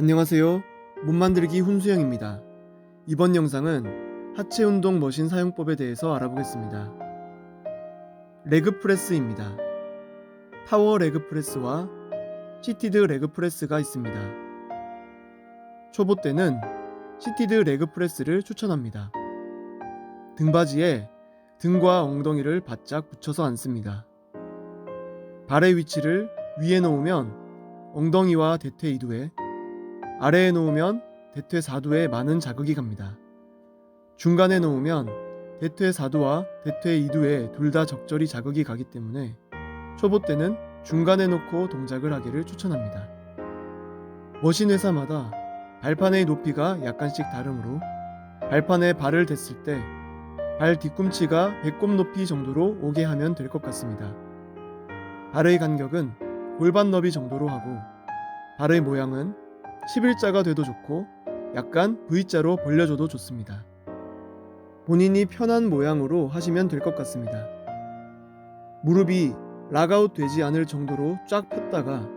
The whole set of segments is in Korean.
안녕하세요. 몸 만들기 훈수영입니다. 이번 영상은 하체 운동 머신 사용법에 대해서 알아보겠습니다. 레그 프레스입니다. 파워 레그 프레스와 시티드 레그 프레스가 있습니다. 초보 때는 시티드 레그 프레스를 추천합니다. 등받이에 등과 엉덩이를 바짝 붙여서 앉습니다. 발의 위치를 위에 놓으면 엉덩이와 대퇴 이두에 아래에 놓으면 대퇴 4두에 많은 자극이 갑니다. 중간에 놓으면 대퇴 4두와 대퇴 2두에 둘 다 적절히 자극이 가기 때문에 초보 때는 중간에 놓고 동작을 하기를 추천합니다. 머신 회사마다 발판의 높이가 약간씩 다르므로 발판에 발을 댔을 때 발 뒤꿈치가 배꼽 높이 정도로 오게 하면 될 것 같습니다. 발의 간격은 골반 너비 정도로 하고 발의 모양은 11자가 돼도 좋고 약간 V자로 벌려줘도 좋습니다. 본인이 편한 모양으로 하시면 될 것 같습니다. 무릎이 락아웃 되지 않을 정도로 쫙 폈다가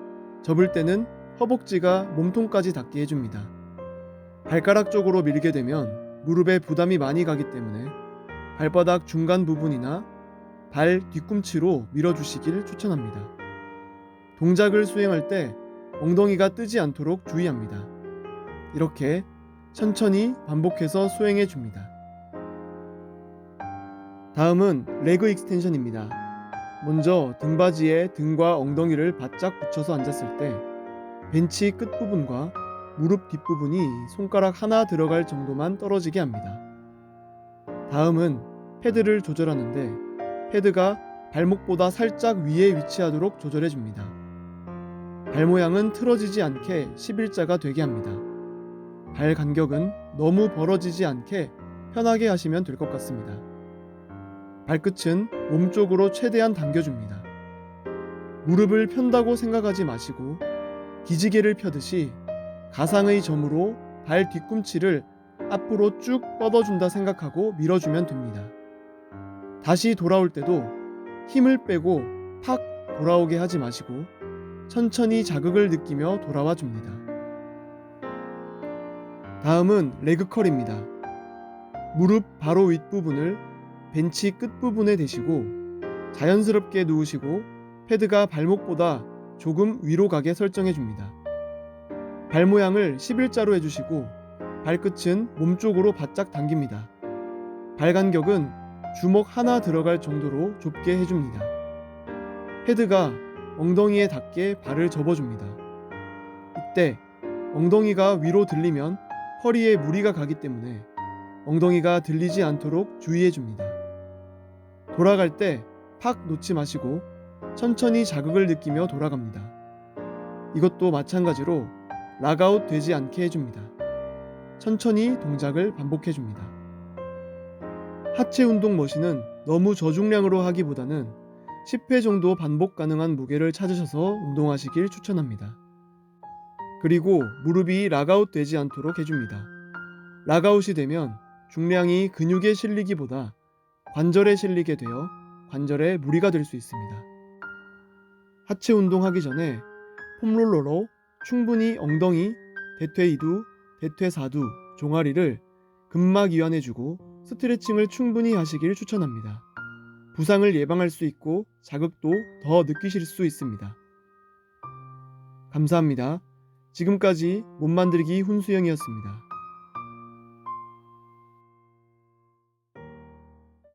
접을 때는 허벅지가 몸통까지 닿게 해줍니다. 발가락 쪽으로 밀게 되면 무릎에 부담이 많이 가기 때문에 발바닥 중간 부분이나 발 뒤꿈치로 밀어주시길 추천합니다. 동작을 수행할 때 엉덩이가 뜨지 않도록 주의합니다. 이렇게 천천히 반복해서 수행해 줍니다. 다음은 레그 익스텐션입니다. 먼저 등받이에 등과 엉덩이를 바짝 붙여서 앉았을 때 벤치 끝부분과 무릎 뒷부분이 손가락 하나 들어갈 정도만 떨어지게 합니다. 다음은 패드를 조절하는데 패드가 발목보다 살짝 위에 위치하도록 조절해 줍니다. 발 모양은 틀어지지 않게 11자가 되게 합니다. 발 간격은 너무 벌어지지 않게 편하게 하시면 될 것 같습니다. 발끝은 몸쪽으로 최대한 당겨줍니다. 무릎을 편다고 생각하지 마시고 기지개를 펴듯이 가상의 점으로 발 뒤꿈치를 앞으로 쭉 뻗어준다 생각하고 밀어주면 됩니다. 다시 돌아올 때도 힘을 빼고 팍 돌아오게 하지 마시고 천천히 자극을 느끼며 돌아와 줍니다. 다음은 레그컬입니다. 무릎 바로 윗부분을 벤치 끝부분에 대시고 자연스럽게 누우시고 패드가 발목보다 조금 위로 가게 설정해 줍니다. 발 모양을 11자로 해주시고 발끝은 몸쪽으로 바짝 당깁니다. 발 간격은 주먹 하나 들어갈 정도로 좁게 해줍니다. 패드가 엉덩이에 닿게 발을 접어줍니다. 이때 엉덩이가 위로 들리면 허리에 무리가 가기 때문에 엉덩이가 들리지 않도록 주의해줍니다. 돌아갈 때 팍 놓지 마시고 천천히 자극을 느끼며 돌아갑니다. 이것도 마찬가지로 락아웃 되지 않게 해줍니다. 천천히 동작을 반복해줍니다. 하체 운동 머신은 너무 저중량으로 하기보다는 10회 정도 반복 가능한 무게를 찾으셔서 운동하시길 추천합니다. 그리고 무릎이 락아웃 되지 않도록 해줍니다. 락아웃이 되면 중량이 근육에 실리기보다 관절에 실리게 되어 관절에 무리가 될 수 있습니다. 하체 운동하기 전에 폼롤러로 충분히 엉덩이, 대퇴 2두, 대퇴 4두, 종아리를 근막 이완해주고 스트레칭을 충분히 하시길 추천합니다. 부상을 예방할 수 있고 자극도 더 느끼실 수 있습니다. 감사합니다. 지금까지 몸 만들기 훈수영이었습니다.